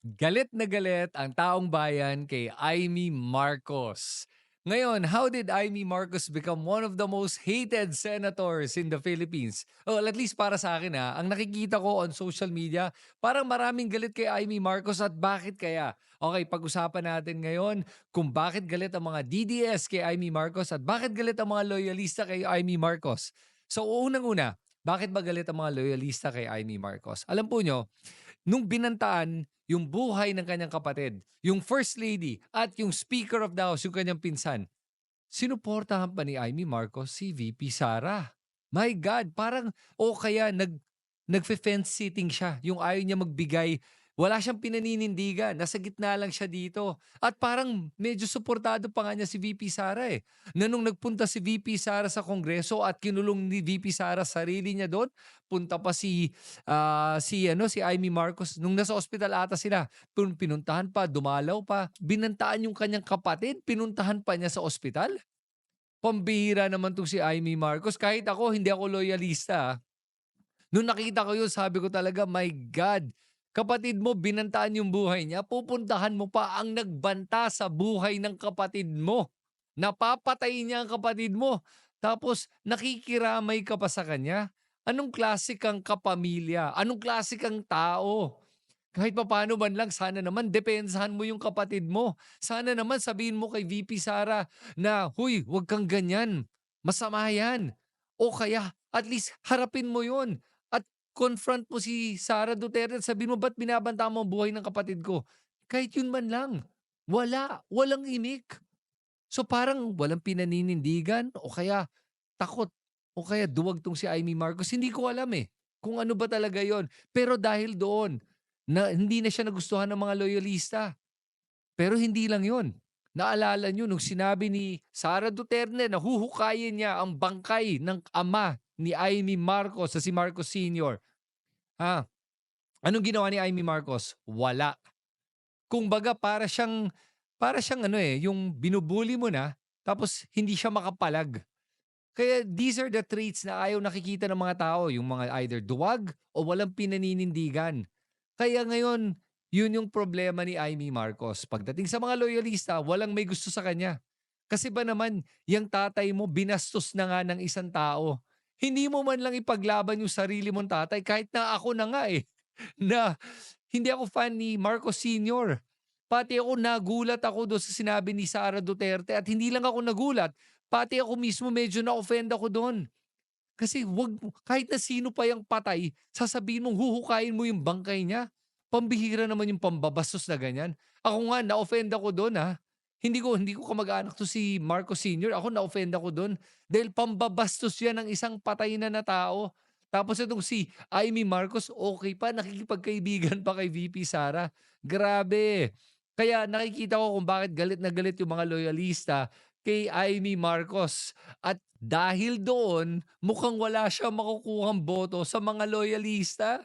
Galit na galit ang taong bayan kay Amy Marcos. Ngayon, how did Amy Marcos become one of the most hated senators in the Philippines? Well, at least para sa akin ha, ang nakikita ko on social media, parang maraming galit kay Amy Marcos at bakit kaya? Okay, pag-usapan natin ngayon kung bakit galit ang mga DDS kay Amy Marcos at bakit galit ang mga loyalista kay Amy Marcos. So, unang-una, bakit ba galit ang mga loyalista kay Amy Marcos? Alam po nyo, nung binantaan yung buhay ng kanyang kapatid, yung First Lady at yung Speaker of the House, yung kanyang pinsan, sinuportahan pa ni Amy Marcos si VP Sara. My God, parang o kaya nag nagfe-fence sitting siya. Yung ayaw niya magbigay, wala siyang pinaninindigan. Nasa gitna lang siya dito. At parang medyo suportado pa nga niya si VP Sara eh. Na nung nagpunta si VP Sara sa Kongreso at kinulong ni VP Sara sarili niya doon, punta pa si ah, si ano si Amy Marcos nung nasa ospital ata sila. Pin- Pinuntahan pa, dumalaw pa, binantaan yung kanyang kapatid, pinuntahan pa niya sa ospital. Pambihira naman tong si Amy Marcos. Kahit ako, hindi ako loyalista. ah. Nung nakita ko yun, sabi ko talaga, my God, kapatid mo, binantaan yung buhay niya, pupuntahan mo pa ang nagbanta sa buhay ng kapatid mo. Napapatay niya ang kapatid mo. Tapos, nakikiramay ka pa sa kanya. Anong klase kang kapamilya? Anong klase kang tao? Kahit papaano man lang, sana naman depensahan mo yung kapatid mo. Sana naman sabihin mo kay VP Sara na, Huy, huwag kang ganyan. Masama yan. O kaya, at least harapin mo at confront mo si Sara Duterte at sabihin mo, ba't binabanta mo ang buhay ng kapatid ko? Kahit yun man lang. Wala. Walang imik. So parang walang pinaninindigan o kaya takot o kaya duwag tong si Amy Marcos. Hindi ko alam eh kung ano ba talaga yon. Pero dahil doon, na hindi na siya nagustuhan ng mga loyalista. Pero hindi lang yon. Naalala nyo nung sinabi ni Sara Duterte na huhukayin niya ang bangkay ng ama ni Amy Marcos sa si Marcos Sr. Ha? Anong ginawa ni Amy Marcos? Wala. Kung baga para siyang para siyang ano eh, yung binubuli mo na tapos hindi siya makapalag. Kaya these are the traits na ayaw nakikita ng mga tao, yung mga either duwag o walang pinaninindigan. Kaya ngayon, yun yung problema ni Amy Marcos. Pagdating sa mga loyalista, walang may gusto sa kanya. Kasi ba naman, yung tatay mo binastos na nga ng isang tao. Hindi mo man lang ipaglaban yung sarili mong tatay kahit na ako na nga eh. Na hindi ako fan ni Marcos Sr. Pati ako nagulat ako doon sa sinabi ni Sara Duterte at hindi lang ako nagulat, pati ako mismo medyo na-offend ako doon. Kasi wag kahit na sino pa yung patay, sasabihin mong huhukayin mo yung bangkay niya. Pambihira naman yung pambabastos na ganyan. Ako nga, na-offend ako doon ha. Hindi ko, hindi ko kamag-anak to si Marcos Sr. Ako na-offend ako doon. Dahil pambabastos yan ng isang patay na na tao. Tapos itong si Amy Marcos, okay pa, nakikipagkaibigan pa kay VP Sara. Grabe. Kaya nakikita ko kung bakit galit na galit yung mga loyalista kay Amy Marcos. At dahil doon, mukhang wala siya makukuhang boto sa mga loyalista.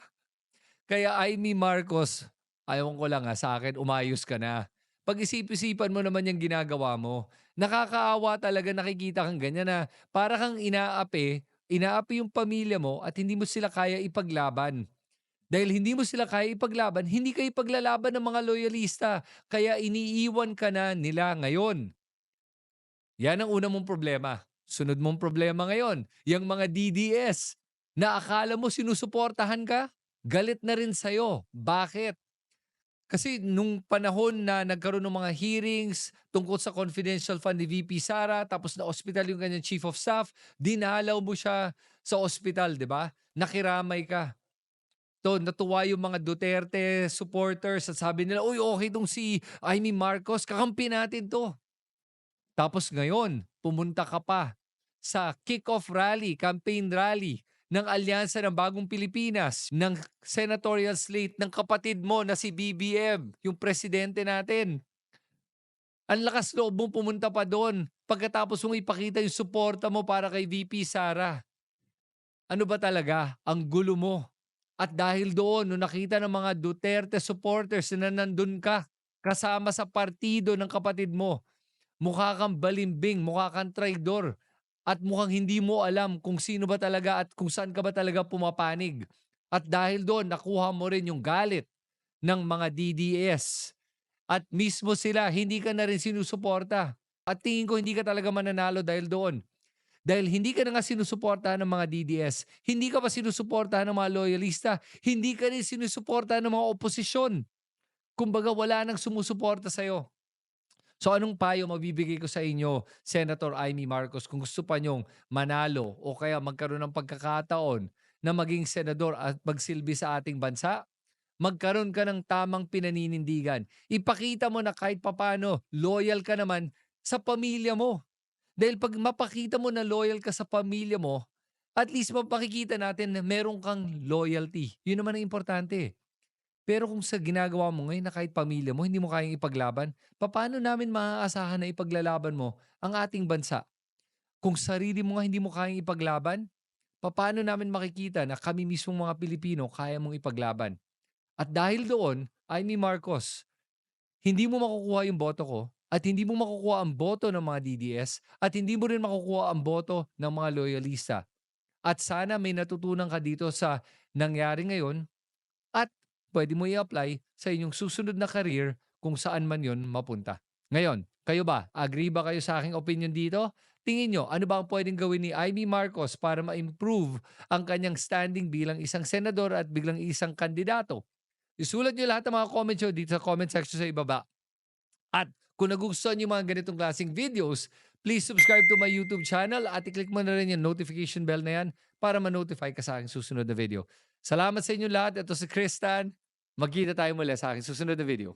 Kaya Amy Marcos, ayaw ko lang ha, sa akin, umayos ka na. Pag-isip-isipan mo naman yung ginagawa mo. Nakakaawa talaga nakikita kang ganyan na para kang inaapi, inaapi yung pamilya mo at hindi mo sila kaya ipaglaban. Dahil hindi mo sila kaya ipaglaban, hindi ka ipaglalaban ng mga loyalista. Kaya iniiwan ka na nila ngayon. Yan ang una mong problema. Sunod mong problema ngayon, yung mga DDS na akala mo sinusuportahan ka, galit na rin sa'yo. Bakit? Kasi nung panahon na nagkaroon ng mga hearings tungkol sa confidential fund ni VP Sara, tapos na hospital yung kanyang chief of staff, dinalaw mo siya sa hospital, di ba? Nakiramay ka. To, natuwa yung mga Duterte supporters at sabi nila, uy, okay tong si Amy Marcos, kakampi natin to. Tapos ngayon, pumunta ka pa sa kick-off rally, campaign rally ng Alyansa ng Bagong Pilipinas, ng senatorial slate ng kapatid mo na si BBM, yung presidente natin. Ang lakas loob mong pumunta pa doon pagkatapos mong ipakita yung suporta mo para kay VP Sara. Ano ba talaga? Ang gulo mo. At dahil doon, nung nakita ng mga Duterte supporters na nandun ka, kasama sa partido ng kapatid mo, mukha kang balimbing, mukha kang traidor, at mukhang hindi mo alam kung sino ba talaga at kung saan ka ba talaga pumapanig. At dahil doon, nakuha mo rin yung galit ng mga DDS. At mismo sila, hindi ka na rin sinusuporta. At tingin ko hindi ka talaga mananalo dahil doon. Dahil hindi ka na nga sinusuportahan ng mga DDS, hindi ka pa sinusuportahan ng mga loyalista, hindi ka rin sinusuportahan ng mga oposisyon. Kumbaga wala nang sumusuporta sa'yo. So anong payo mabibigay ko sa inyo, Senator Amy Marcos, kung gusto pa nyong manalo o kaya magkaroon ng pagkakataon na maging senador at magsilbi sa ating bansa? Magkaroon ka ng tamang pinaninindigan. Ipakita mo na kahit papano, loyal ka naman sa pamilya mo. Dahil pag mapakita mo na loyal ka sa pamilya mo, at least mapakikita natin na meron kang loyalty. Yun naman ang importante. Pero kung sa ginagawa mo ngayon na kahit pamilya mo, hindi mo kayang ipaglaban, paano namin maaasahan na ipaglalaban mo ang ating bansa? Kung sarili mo nga hindi mo kayang ipaglaban, paano namin makikita na kami mismong mga Pilipino kaya mong ipaglaban? At dahil doon, Amy Marcos, hindi mo makukuha yung boto ko at hindi mo makukuha ang boto ng mga DDS at hindi mo rin makukuha ang boto ng mga loyalista. At sana may natutunan ka dito sa nangyari ngayon pwede mo i-apply sa inyong susunod na career kung saan man yon mapunta. Ngayon, kayo ba? Agree ba kayo sa aking opinion dito? Tingin nyo, ano ba ang pwedeng gawin ni Amy Marcos para ma-improve ang kanyang standing bilang isang senador at biglang isang kandidato? Isulat nyo lahat ng mga comments nyo dito sa comment section sa ibaba. At kung nagustuhan nyo mga ganitong klaseng videos, please subscribe to my YouTube channel at i-click mo na rin yung notification bell na yan para ma-notify ka sa aking susunod na video. Salamat sa inyo lahat. Ito si Kristan. Magkita tayo muli sa aking susunod na video.